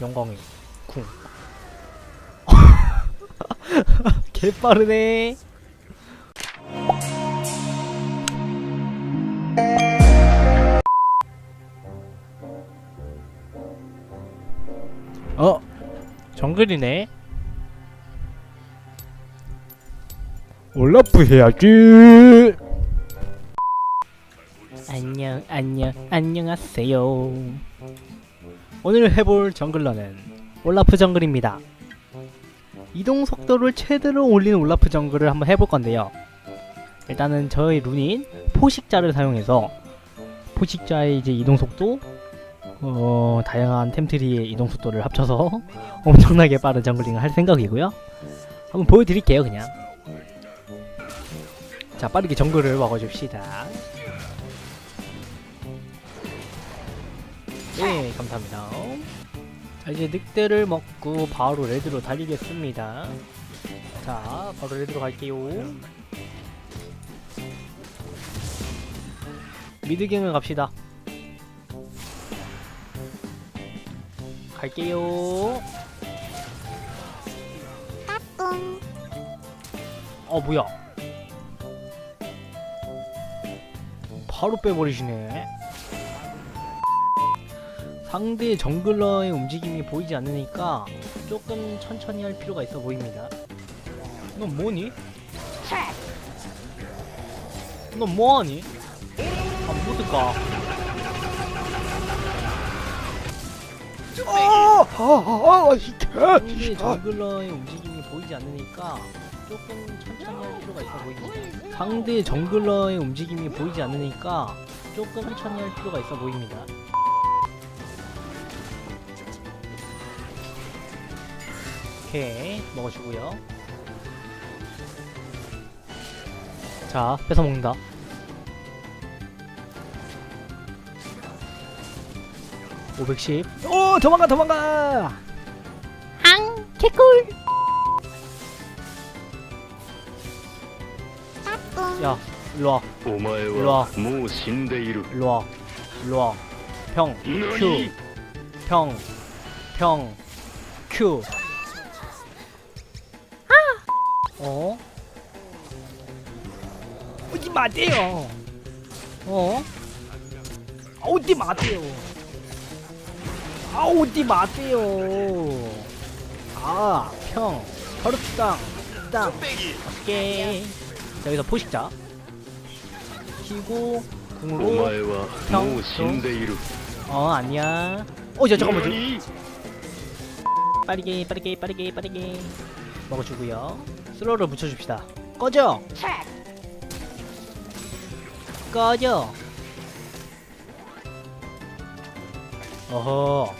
영광이 쿵 개빠르네. 어 정글이네. 올라프 해야지. 안녕 안녕 안녕하세요. 오늘 해볼 정글러는 올라프 정글입니다. 이동 속도를 최대로 올리는 올라프 정글을 한번 해볼 건데요. 일단은 저의 룬인 포식자를 사용해서 포식자의 이제 이동 속도 어, 다양한 템트리의 이동 속도를 합쳐서 엄청나게 빠른 정글링을 할 생각이고요. 한번 보여드릴게요 그냥. 자 빠르게 정글을 먹어줍시다. 예, 감사합니다. 자, 이제 늑대를 먹고 바로 레드로 달리겠습니다. 자, 바로 레드로 갈게요. 미드갱을 갑시다. 갈게요. 까꿍. 어, 뭐야. 바로 빼버리시네. 상대 정글러의 움직임이 보이지 않으니까 조금 천천히 할 필요가 있어 보입니다. 넌 뭐니? 넌 뭐하니? 아, 안 못을까? 아, 아, 아, 진짜. 상대 정글러의 움직임이 보이지 않으니까 조금 천천히 할 필요가 있어 보입니다. 상대 정글러의 움직임이 보이지 않으니까 조금 천천히 할 필요가 있어 보입니다. 오케이 먹어주고요 자 뺏어 먹는다 오백십. 오 도망가 도망가 앙 개꿀 야 일로와 일로와. 일로와 일로와 평 큐. 평, 평, 큐. 어? 오지 마세요. 어? 아, 오지 마세요. 아 오지 마세요. 아 평. 혈육당. 땅. 오케이. 자, 여기서 포식자. 키고 궁으로. 前はもう死んでいる어 아니야. 어야 잠깐만. 저- 빠르게 빠르게 빠르게 빠르게 먹어주고요. 슬러를 붙여줍시다. 꺼져! 꺼져! 어허.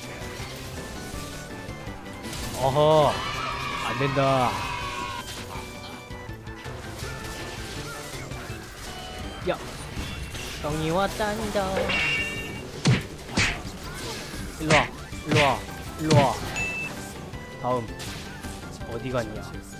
어허. 안된다. 야. 형이 왔단다. 일로와. 일로와. 일로와. 다음. 어디 갔냐?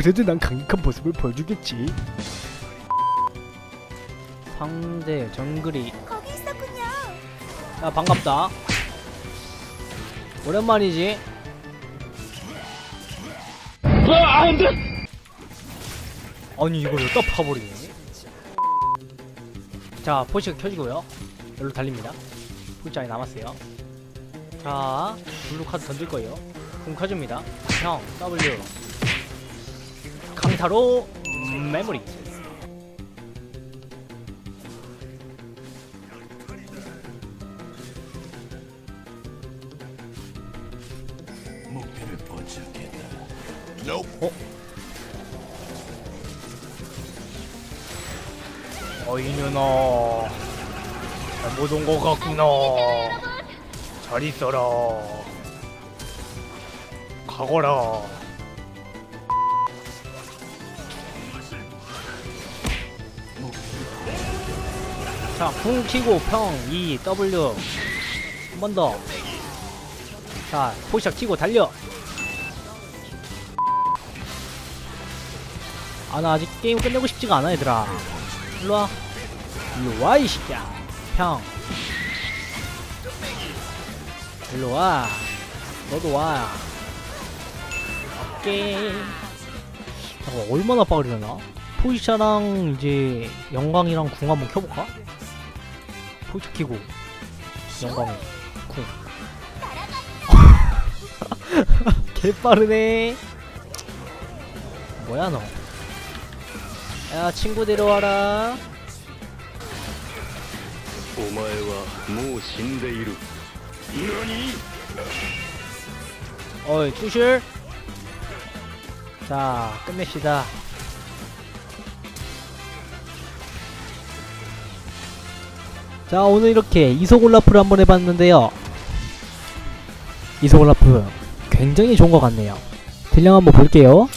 그래도 난 강력한 모습을 보여주겠지. 상대 정글이. 거기 있었군요. 야 반갑다. 오랜만이지? 아니 이걸 여기다 파버리네. 자 포시가 켜지고요. 여기로 달립니다. 풀장이 남았어요. 자 블루 카드 던질 거예요. 공 켜줍니다. 형 W 강타로 음, 메모리. 어이 누나. 잘못 온거 같구나. 잘 있어라. 가거라. 자, 궁 키고 평, 2, W. 한 번 더. 자, 포시작 키고 달려. 아, 나 아직 게임 끝내고 싶지가 않아, 얘들아. 일로 와. 일로 와, 이 새끼야. 평. 일로 와. 너도 와. 오케이. 잠깐, 얼마나 빠르려나? 포시샤랑 이제 영광이랑 궁 한번 켜볼까? 포시차 키고 영광 궁 개빠르네 뭐야 너 야 친구 데려와라 お前はもう死んでいる何 어이 투실 자 끝냅시다 자 오늘 이렇게 이소골라프를 한번 해봤는데요. 이소골라프 굉장히 좋은 것 같네요. 딜량 한번 볼게요.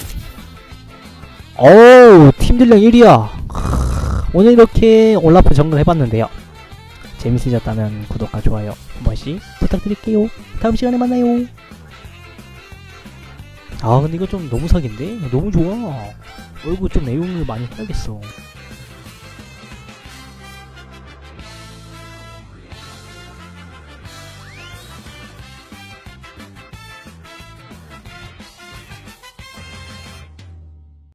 어우 팀 딜량 1위야. 오늘 이렇게 올라프 정글 해봤는데요. 재밌으셨다면 구독과 좋아요 한 번씩 부탁드릴게요. 다음 시간에 만나요. 아 근데 이거 좀 너무 사기인데? 너무 좋아. 얼굴 좀 내용을 많이 해야겠어